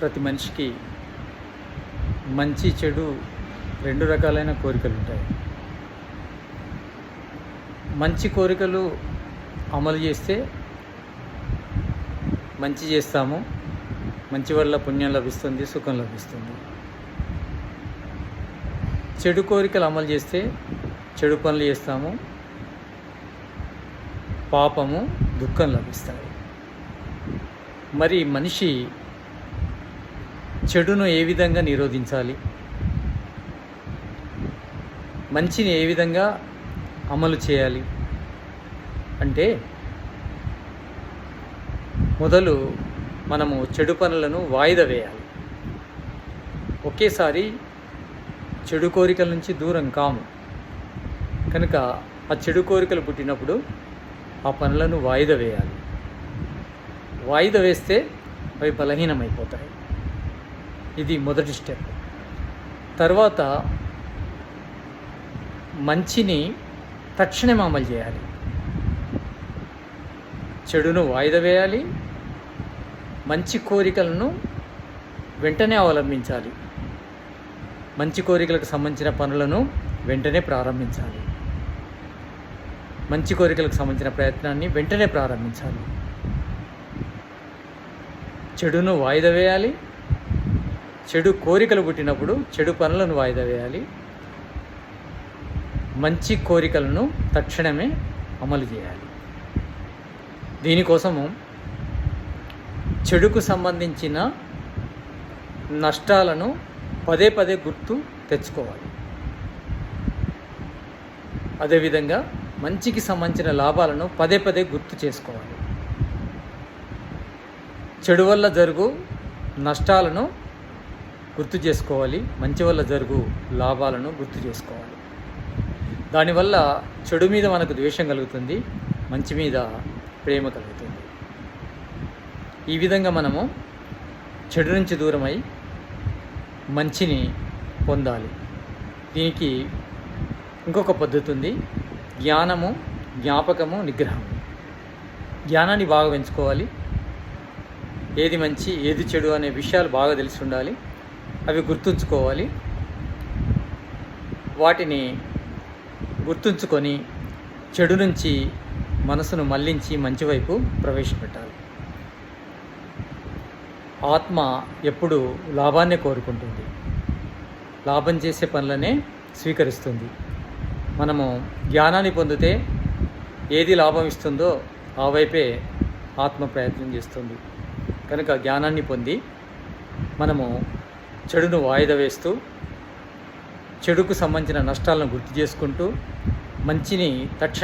ప్రతి మనిషికి మంచి చెడు రెండు రకాలైన కోరికలు ఉంటాయి. మంచి కోరికలు అమలు చేస్తే మంచి చేస్తాము. మంచి వల్ల పుణ్యం లభిస్తుంది సుఖం లభిస్తుంది. చెడు కోరికలు అమలు చేస్తే చెడు పనులు చేస్తాము. పాపము దుఃఖం లభిస్తాయి. మరి మనిషి చెడును ఏ విధంగా నిరోధించాలి? మంచిని ఏ విధంగా అమలు చేయాలి? అంటే మొదలు మనము చెడు పనులను వాయిదా వేయాలి. ఒకేసారి చెడు కోరికల నుంచి దూరం కాము. కనుక ఆ చెడు కోరికలు పుట్టినప్పుడు ఆ పనులను వాయిదా వేయాలి. వాయిదా వేస్తే అవి బలహీనమైపోతాయి. ఇది మొదటి స్టెప్. తర్వాత మంచిని తక్షణం అమలు చేయాలి. చెడును వాయిదా వేయాలి. మంచి కోరికలను వెంటనే అవలంబించాలి. మంచి కోరికలకు సంబంధించిన పనులను వెంటనే ప్రారంభించాలి. మంచి కోరికలకు సంబంధించిన ప్రయత్నాన్ని వెంటనే ప్రారంభించాలి. చెడును వాయిదా వేయాలి. చెడు కోరికలు పుట్టినప్పుడు చెడు పనులను వాయిదా వేయాలి. మంచి కోరికలను తక్షణమే అమలు చేయాలి. దీనికోసము చెడుకు సంబంధించిన నష్టాలను పదే పదే గుర్తు తెచ్చుకోవాలి. అదేవిధంగా మంచికి సంబంధించిన లాభాలను పదే పదే గుర్తు చేసుకోవాలి. చెడు వల్ల జరుగు నష్టాలను గుర్తు చేసుకోవాలి. మంచి వల్ల జరుగు లాభాలను గుర్తు చేసుకోవాలి. దానివల్ల చెడు మీద మనకు ద్వేషం కలుగుతుంది. మంచి మీద ప్రేమ కలుగుతుంది. ఈ విధంగా మనము చెడు నుంచి దూరమై మంచిని పొందాలి. దీనికి ఇంకొక పద్ధతి ఉంది. జ్ఞానము జ్ఞాపకము నిగ్రహము. జ్ఞానాన్ని బాగా పెంచుకోవాలి. ఏది మంచి ఏది చెడు అనే విషయాలు బాగా తెలిసి ఉండాలి. అవి గుర్తుంచుకోవాలి. వాటిని గుర్తుంచుకొని చెడు నుంచి మనసును మళ్ళించి మంచివైపు ప్రవేశపెట్టాలి. ఆత్మ ఎప్పుడు లాభాన్నే కోరుకుంటుంది. లాభం చేసే పనులనే స్వీకరిస్తుంది. మనము జ్ఞానాన్ని పొందితే ఏది లాభం ఇస్తుందో ఆ వైపే ఆత్మ ప్రయత్నం చేస్తుంది. కనుక జ్ఞానాన్ని పొంది మనము చెడును వాయిదా వేస్తూ చెడుకు సంబంధించిన నష్టాలను గుర్తు చేసుకుంటూ మంచిని తక్షణ